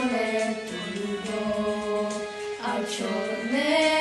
Чорне, а чорне.